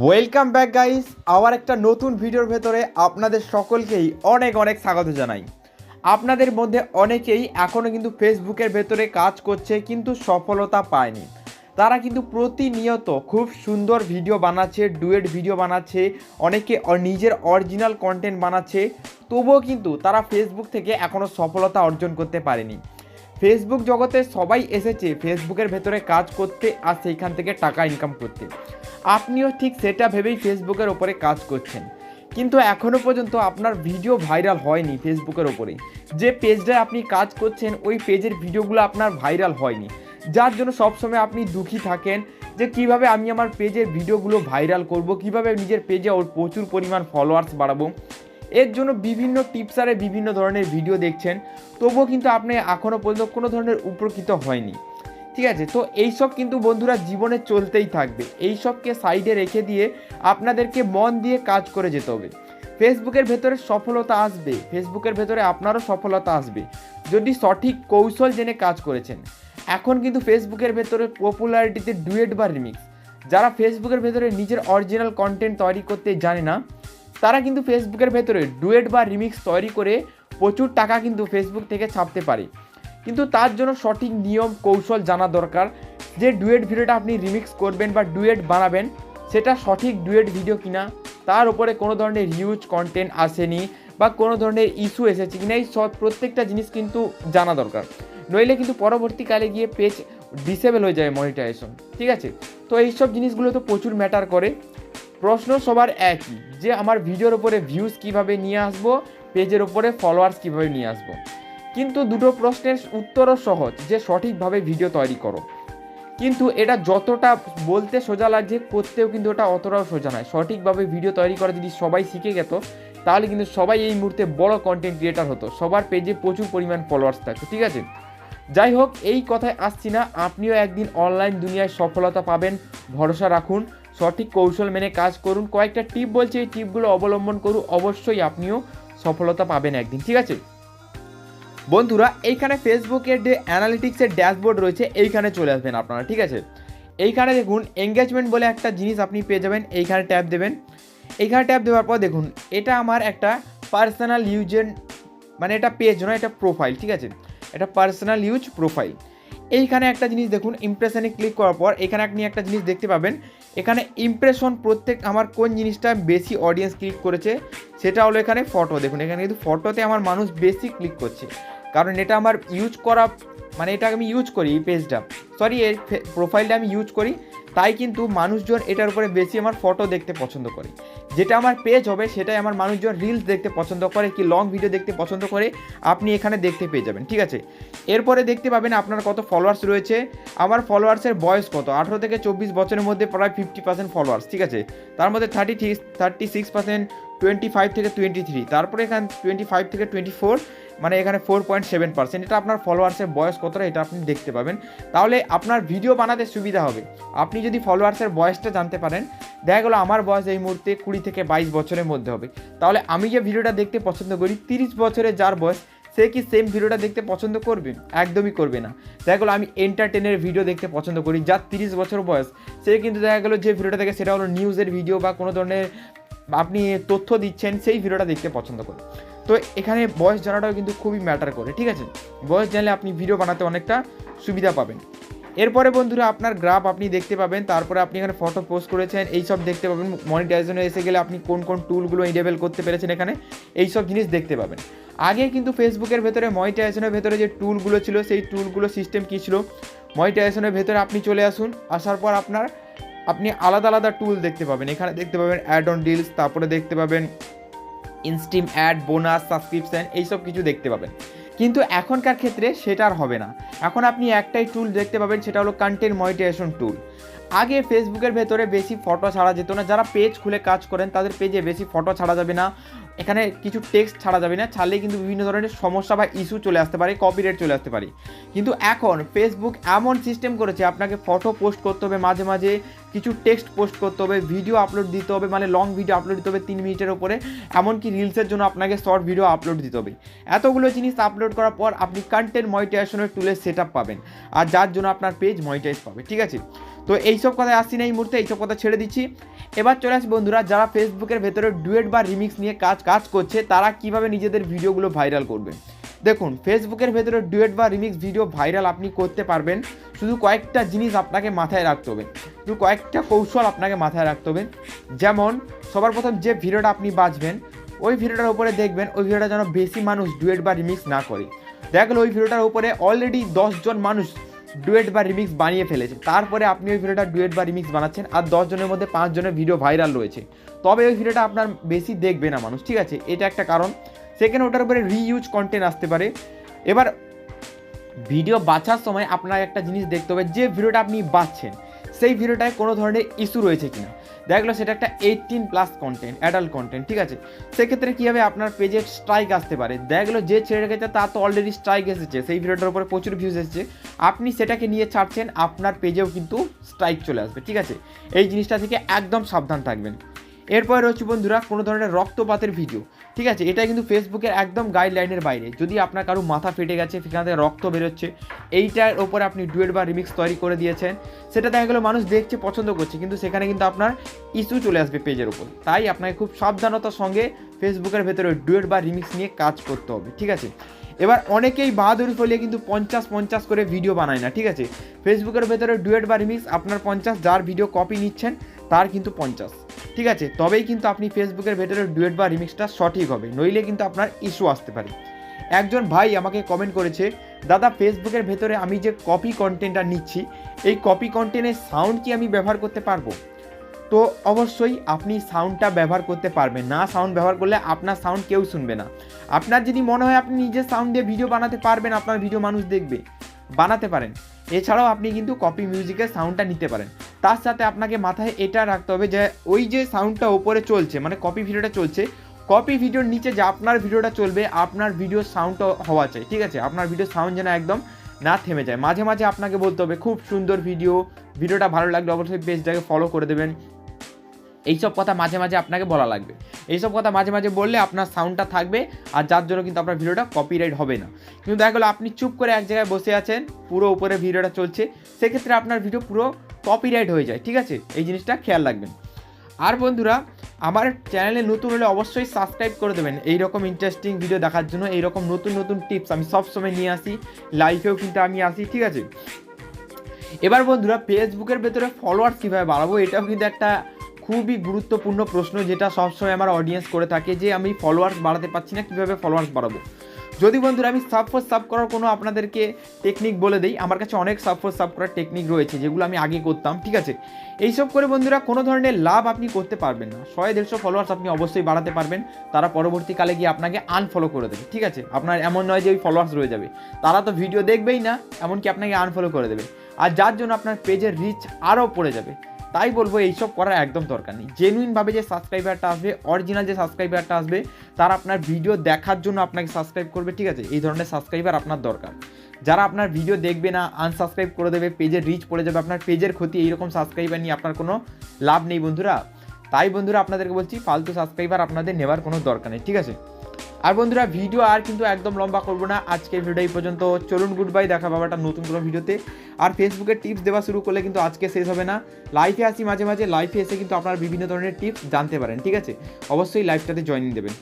Welcome back guys আবার একটা নতুন ভিডিওর ভেতরে আপনাদের সকলকেই অনেক অনেক স্বাগত জানাই। আপনাদের মধ্যে অনেকেই এখনও কিন্তু ফেসবুকের ভেতরে কাজ করছে, কিন্তু সফলতা পায়নি। তারা কিন্তু প্রতিনিয়ত খুব সুন্দর ভিডিও বানাচ্ছে, ডুয়েট ভিডিও বানাচ্ছে, অনেকে নিজের অরিজিনাল কন্টেন্ট বানাচ্ছে। তবুও কিন্তু তারা ফেসবুক থেকে এখনও সফলতা অর্জন করতে পারেনি। ফেসবুক জগতে সবাই এসেছে ফেসবুকের ভেতরে কাজ করতে আর সেইখান থেকে টাকা ইনকাম করতে। আপনিও ঠিক সেটা ভেবেই ফেসবুকের ওপরে কাজ করছেন। কিন্তু এখনও পর্যন্ত আপনার ভিডিও ভাইরাল হয়নি ফেসবুকের ওপরে যে পেজটায় আপনি কাজ করছেন, ওই পেজের ভিডিওগুলো আপনার ভাইরাল হয়নি। যার জন্য সবসময় আপনি দুঃখী থাকেন যে কীভাবে আমি আমার পেজের ভিডিওগুলো ভাইরাল করব, কীভাবে নিজের পেজে ওর প্রচুর পরিমাণ ফলোয়ার্স বাড়াবো। এর জন্য বিভিন্ন টিপসারে বিভিন্ন ধরনের ভিডিও দেখছেন। তবুও কিন্তু আপনি এখনও পর্যন্ত কোনো ধরনের উপকৃত হয়নি। ঠিক আছে? তো এইসব কিন্তু বন্ধুরা জীবনে চলতেই থাকবে। এইসবকে সাইডে রেখে দিয়ে আপনাদেরকে মন দিয়ে কাজ করে যেতে হবে। ফেসবুকের ভেতরে সফলতা আসবে। ফেসবুকের ভেতরে আপনারও সফলতা আসবে। যদি সঠিক কৌশল জেনে কাজ করেছেন। এখন কিন্তু ফেসবুকের ভেতরে পপুলারিটিতে ডুয়েট বা রিমিক্স। যারা ফেসবুকের ভেতরে নিজের অরিজিনাল কন্টেন্ট তৈরি করতে জানে না, তারা কিন্তু ফেসবুকের ভেতরে ডুয়েট বা রিমিক্স তৈরি করে প্রচুর টাকা কিন্তু ফেসবুক থেকে ছাপতে পারে। কিন্তু তার জন্য সঠিক নিয়ম, কৌশল জানা দরকার। যে ডুয়েট ভিডিওটা আপনি রিমিক্স করবেন বা ডুয়েট বানাবেন, সেটা সঠিক ডুয়েট ভিডিও কিনা, তার উপরে কোনো ধরনের হিউজ কন্টেন্ট আসেনি বা কোনো ধরনের ইস্যু এসেছে কিনা, এই সব প্রত্যেকটা জিনিস কিন্তু জানা দরকার। নইলে কিন্তু পরবর্তীকালে গিয়ে পেজ ডিসেবল হয়ে যায় মনিটাইজেশন ঠিক আছে? তো এইসব জিনিসগুলো তো প্রচুর ম্যাটার করে। প্রশ্ন সবার একই, যে আমার ভিডিওর উপরে ভিউজ কীভাবে নিয়ে আসব পেজের উপরে ফলোয়ার্স কীভাবে নিয়ে আসব? কিন্তু দুটো প্রশ্নের উত্তরও সহজ, যে সঠিকভাবে ভিডিও তৈরি করো। কিন্তু এটা যতটা বলতে সোজা লাগছে, করতেও কিন্তু ওটা অতটাও সোজা নয়। সঠিকভাবে ভিডিও তৈরি করা যদি সবাই শিখে গেত, তাহলে কিন্তু সবাই এই মুহূর্তে বড় কন্টেন্ট ক্রিয়েটার হতো। সবার পেজে প্রচুর পরিমাণ ফলোয়ার্স থাকতো, ঠিক আছে? যাই হোক, এই কথায় আসছি না। আপনিও একদিন অনলাইন দুনিয়ায় সফলতা পাবেন, ভরসা রাখুন, সঠিক কৌশল মেনে কাজ করুন। কয়েকটা টিপ বলছে, এই টিপগুলো অবলম্বন করুন। অবশ্যই আপনিও সফলতা পাবেন একদিন, ঠিক আছে? বন্ধুরা, এইখানে ফেসবুকের যে অ্যানালিটিক্সের ড্যাশবোর্ড রয়েছে, এইখানে চলে আসবেন আপনারা, ঠিক আছে? এইখানে দেখুন এঙ্গেজমেন্ট বলে একটা জিনিস আপনি পেয়ে যাবেন, এইখানে ট্যাব দেবেন। এইখানে ট্যাব দেওয়ার পর দেখুন, এটা আমার একটা পার্সোনাল ইউজের মানে এটা পেজ নয়, এটা প্রোফাইল ঠিক আছে? এটা পার্সোনাল ইউজ প্রোফাইল এইখানে একটা জিনিস দেখুন ইমপ্রেশনে ক্লিক করার পর এখানে আপনি একটা জিনিস দেখতে পাবেন এখানে ইমপ্রেশন প্রত্যেক আমার কোন জিনিসটা বেশি অডিয়েন্স ক্লিক করেছে, সেটা হলো এখানে ফটো দেখুন, এখানে কিন্তু ফটোতে আমার মানুষ বেশি ক্লিক করছে। কারণ এটা আমার ইউজ করা মানে এটা আমি ইউজ করি এই পেজটা সরি এই প্রোফাইলটা আমি ইউজ করি। তাই কিন্তু মানুষজন এটার উপরে বেশি আমার ফটো দেখতে পছন্দ করে। যেটা আমার পেজ হবে, সেটাই আমার মানুষজন রিলস দেখতে পছন্দ করে কি লং ভিডিও দেখতে পছন্দ করে, আপনি এখানে দেখতে পেয়ে যাবেন, ঠিক আছে? এরপরে দেখতে পাবেন আপনার কত ফলোয়ার্স রয়েছে। আমার ফলোয়ার্সের বয়স কত? আঠেরো থেকে চব্বিশ বছরের মধ্যে প্রায় ফিফটি পার্সেন্ট ফলোয়ার্স ঠিক আছে? তার মধ্যে thirty thirty six percent twenty five থেকে টোয়েন্টি থ্রি তারপরে এখানে টোয়েন্টি ফাইভ থেকে টোয়েন্টি ফোর মানে এখানে ফোর পয়েন্ট সেভেন পার্সেন্ট এটা আপনার ফলোয়ার্সের বয়স কতটা এটা আপনি দেখতে পাবেন। তাহলে আপনার ভিডিও বানাতে সুবিধা হবে। আপনি যদি ফলোয়ার্সের বয়সটা জানতে পারেন, দেখা গেলো আমার বয়স এই মুহূর্তে কুড়ি থেকে বাইশ বছরের মধ্যে হবে। তাহলে আমি যে ভিডিওটা দেখতে পছন্দ করি, তিরিশ বছরের যার বয়স, সে কি সেম ভিডিওটা দেখতে পছন্দ করবে? একদমই করবে না। দেখা গেলো আমি এন্টারটেনের ভিডিও দেখতে পছন্দ করি, যার তিরিশ বছর বয়স, সে কিন্তু দেখা গেলো যে ভিডিওটা দেখে সেটা হলো নিউজের ভিডিও বা কোনো ধরনের আপনি তথ্য দিচ্ছেন, সেই ভিডিওটা দেখতে পছন্দ করে। তো এখানে বয়স জানাটাও কিন্তু খুবই ম্যাটার করে, ঠিক আছে? বয়স জানলে আপনি ভিডিও বানাতে অনেকটা সুবিধা পাবেন। এরপরে বন্ধুরা, আপনার গ্রাফ আপনি দেখতে পাবেন, তারপরে আপনি এখানে ফটো পোস্ট করেছেন, এই সব দেখতে পাবেন। মনিটাইজেশনে এসে গেলে আপনি কোন কোন টুলগুলো ইনেবল করতে পেরেছেন এখানে, এই সব জিনিস দেখতে পাবেন। আগে কিন্তু ফেসবুকের ভেতরে মনিটাইজেশনের ভেতরে যে টুলগুলো ছিল, সেই টুলগুলো সিস্টেম কী ছিল? মনিটাইজেশনের ভেতরে আপনি চলে আসুন, আসার পর আপনার, আপনি আলাদা আলাদা টুল দেখতে পাবেন। এখানে দেখতে পাবেন অ্যাড অন ডিলস তারপরে দেখতে পাবেন ইনস্টিম অ্যাড, বোনাস, সাবস্ক্রিপশন, এইসব কিছু দেখতে পাবেন। কিন্তু এখনকার ক্ষেত্রে সেটা আর হবে না। এখন আপনি একটাই টুল দেখতে পাবেন, সেটা হলো কন্টেন্ট মনিটাইজেশন টুল আগে ফেসবুকের ভেতরে বেশি ফটো ছাড়া যেত না। যারা পেজ খুলে কাজ করেন, তাদের পেজে বেশি ফটো ছাড়া যাবে না। এখানে কিছু টেক্সট ছাড়া যাবে না। ছাড়লেই কিন্তু বিভিন্ন ধরনের সমস্যা বা ইস্যু চলে আসতে পারে কপিরাইট চলে আসতে পারে। কিন্তু এখন ফেসবুক এমন সিস্টেম করেছে, আপনাকে ফটো পোস্ট করতে হবে মাঝে মাঝে। কিছু টেক্সট পোস্ট করতে হবে ভিডিও আপলোড দিতে হবে মানে লং ভিডিও আপলোড দিতে হবে তিন মিনিটের ওপরে এমনকি রিলসের জন্য আপনাকে শর্ট ভিডিও আপলোড দিতে হবে। এতগুলো জিনিস আপলোড করার পর আপনি কন্টেন্ট মনিটাইজেশনের টুলের সেট পাবেন, আর যার জন্য আপনার পেজ মনিটাইজ পাবে, ঠিক আছে? তো এইসব কথায় আসছি না এই মুহূর্তে, এইসব কথা ছেড়ে দিচ্ছি। এবার চলে আসি বন্ধুরা, যারা ফেসবুকের ভেতরে ডুয়েট বা রিমিক্স নিয়ে কাজ কাজ করছে, তারা কীভাবে নিজেদের ভিডিওগুলো ভাইরাল করবে? দেখুন ফেসবুকের ভেতরে ডুয়েট বা রিমিক্স ভিডিও ভাইরাল আপনি করতে পারবেন। শুধু কয়েকটা জিনিস আপনাকে মাথায় রাখতে হবে। শুধু কয়েকটা কৌশল আপনাকে মাথায় রাখতে হবে। যেমন, সবার প্রথম যে ভিডিওটা আপনি বাঁচবেন, ওই ভিডিওটার উপরে দেখবেন, ওই ভিডিওটা যেন বেশি মানুষ ডুয়েট বা রিমিক্স না করে। দেখল ওই ভিডিওটার উপরে অলরেডি দশজন মানুষ ডুয়েট বা রিমিক্স বানিয়ে ফেলেছে। তারপরে আপনি ওই ভিডিওটা ডুয়েট বা রিমিক্স বানাচ্ছেন আর দশজনের মধ্যে পাঁচজনের ভিডিও ভাইরাল রয়েছে। তবে ওই ভিডিওটা আপনার বেশি দেখবে না মানুষ, ঠিক আছে? এটা একটা কারণ। সেকেন্ড ওটার উপরে রিইউজ কন্টেন্ট আসতে পারে। এবার ভিডিও বাছার সময় আপনার একটা জিনিস দেখতে হবে, যে ভিডিওটা আপনি বাছছেন, সেই ভিডিওটায় কোনো ধরনের ইস্যু রয়েছে কিনা। দেখল সেটা একটা eighteen plus content adult content ঠিক আছে? সেক্ষেত্রে কী হবে? আপনার পেজে স্ট্রাইক আসতে পারে। দেখল যে ছেড়ে রেখেছে তার তো অলরেডি স্ট্রাইক এসেছে, সেই ভিডিওটার উপরে প্রচুর ভিউজ এসেছে। আপনি সেটাকে নিয়ে ছাড়ছেন, আপনার পেজেও কিন্তু স্ট্রাইক চলে আসবে, ঠিক আছে? এই জিনিসটা থেকে একদম সাবধান থাকবেন। এরপরে রয়েছে বন্ধুরা কোনো ধরনের রক্তপাতের ভিডিও ঠিক আছে এটা কিন্তু ফেসবুকের একদম গাইডলাইনের বাইরে। যদি আপনার কারও মাথা ফেটে গেছে, সেখান থেকে রক্ত বেরোচ্ছে, এইটার ওপরে আপনি ডুয়েট বা রিমিক্স তৈরি করে দিয়েছেন, সেটা দেখা গেলো মানুষ দেখছে, পছন্দ করছে, কিন্তু সেখানে কিন্তু আপনার ইস্যু চলে আসবে পেজের ওপর তাই আপনাকে খুব সাবধানতার সঙ্গে ফেসবুকের ভেতরে ডুয়েট বা রিমিক্স নিয়ে কাজ করতে হবে, ঠিক আছে? এবার অনেকেই বাহাদুরি ফলিয়ে কিন্তু পঞ্চাশ পঞ্চাশ করে ভিডিও বানায় না, ঠিক আছে? ফেসবুকের ভেতরে ডুয়েট বা রিমিক্স, আপনার পঞ্চাশ, যার ভিডিও কপি নিচ্ছেন, তার কিন্তু পঞ্চাশ। ঠিক আছে? তবেই কিন্তু আপনি ফেসবুকের ভেতরে ডুয়েট বা রিমিক্সটা সঠিক হবে। নইলে কিন্তু আপনার ইস্যু আসতে পারে। একজন ভাই আমাকে কমেন্ট করেছে, দাদা ফেসবুকের ভেতরে আমি যে কপি কন্টেন্টটা নিচ্ছি, এই কপি কন্টেন্টের সাউন্ড কি আমি ব্যবহার করতে পারব? তো অবশ্যই আপনি সাউন্ডটা ব্যবহার করতে পারবেন। না সাউন্ড ব্যবহার করলে আপনার সাউন্ড কেউ শুনবে না। আপনার যদি মনে হয় আপনি নিজের সাউন্ড দিয়ে ভিডিও বানাতে পারবেন, আপনার ভিডিও মানুষ দেখবে। বানাতে পারেন। এছাড়াও আপনি কিন্তু কপি মিউজিকের সাউন্ডটা নিতে পারেন। তার সাথে আপনাকে মাথায় এটা রাখতে হবে যে ওই যে সাউন্ডটা ওপরে চলছে মানে কপি ভিডিওটা চলছে কপি ভিডিওর নিচে যে আপনার ভিডিওটা চলবে, আপনার ভিডিওর সাউন্ডটা হওয়া চাই, ঠিক আছে? আপনার ভিডিওর সাউন্ড যেন একদম না থেমে যায়। মাঝে মাঝে আপনাকে বলতে হবে, খুব সুন্দর ভিডিও ভিডিওটা ভালো লাগলে অবশ্যই পেজটাকে ফলো করে দেবেন। এইসব কথা মাঝে মাঝে আপনাকে বলা লাগবে। এইসব কথা মাঝে মাঝে বললে আপনার সাউন্ডটা থাকবে, আর যার জন্য কিন্তু আপনার ভিডিওটা কপিরাইট হবে না। কিন্তু দেখা গেলো, আপনি চুপ করে এক জায়গায় বসে আছেন, পুরো উপরে ভিডিওটা চলছে, সেক্ষেত্রে আপনার ভিডিও পুরো কপিরাইট হয়ে যায়, ঠিক আছে? এই জিনিসটা খেয়াল রাখবেন। আর বন্ধুরা, আমার চ্যানেলে নতুন হলে অবশ্যই সাবস্ক্রাইব করে দেবেন। এই রকম ইন্টারেস্টিং ভিডিও দেখার জন্য এই রকম নতুন নতুন টিপস আমি সবসময় নিয়ে আসি লাইফেও কিন্তু আমি আসি, ঠিক আছে? এবার বন্ধুরা ফেসবুকের ভেতরে ফলোয়ার্স কীভাবে বাড়াবো, এটাও কিন্তু একটা খুবই গুরুত্বপূর্ণ প্রশ্ন, যেটা সবসময় আমার অডিয়েন্স করে থাকে যে আমি ফলোয়ার্স বাড়াতে পারছি না, কীভাবে ফলোয়ার্স বাড়াবো? যদি বন্ধুরা আমি সাব ফর সাব করার কোনো আপনাদেরকে টেকনিক বলে দিই, আমার কাছে অনেক সাব ফর সাব করার টেকনিক রয়েছে, যেগুলো আমি আগে করতাম, ঠিক আছে? এইসব করে বন্ধুরা কোনো ধরনের লাভ আপনি করতে পারবেন না। শয়ে দেড়শো ফলোয়ার্স আপনি অবশ্যই বাড়াতে পারবেন, তারা পরবর্তীকালে গিয়ে আপনাকে আনফলো করে দেবে, ঠিক আছে? আপনার এমন নয় যে ওই ফলোয়ার্স রয়ে যাবে। তারা তো ভিডিও দেখবেই না, এমনকি আপনাকে আনফলো করে দেবে। আর যার জন্য আপনার পেজের রিচ আরও পড়ে যাবে। তাই বলব এইসব করার একদম দরকার নেই। জেনুইনভাবে যে সাবস্ক্রাইবারটা আসবে অরিজিনাল যে সাবস্ক্রাইবারটা আসবে, তারা আপনার ভিডিও দেখার জন্য আপনাকে সাবস্ক্রাইব করবে, ঠিক আছে? এই ধরনের সাবস্ক্রাইবার আপনার দরকার। যারা আপনার ভিডিও দেখবে না আনসাবস্ক্রাইব করে দেবে পেজের রিচ পড়ে যাবে, আপনার পেজের ক্ষতি, এইরকম সাবস্ক্রাইবার নিয়ে আপনার কোনো লাভ নেই বন্ধুরা। তাই বন্ধুরা, আপনাদেরকে বলছি, ফালতু সাবস্ক্রাইবার আপনাদের নেওয়ার কোনো দরকার নেই, ঠিক আছে? আর বন্ধুরা ভিডিও আর কিন্তু একদম লম্বা করব না। আজকের ভিডিও এই পর্যন্ত। চলুন গুড বাই দেখা পাবো একটা নতুন কোনো ভিডিওতে আর ফেসবুকে টিপস দেওয়া শুরু করলে কিন্তু আজকে শেষ হবে না। লাইফে আসি মাঝে মাঝে। লাইফে এসে কিন্তু আপনারা বিভিন্ন ধরনের টিপস জানতে পারেন, ঠিক আছে? অবশ্যই লাইফটাতে জয়েনিং দেবেন।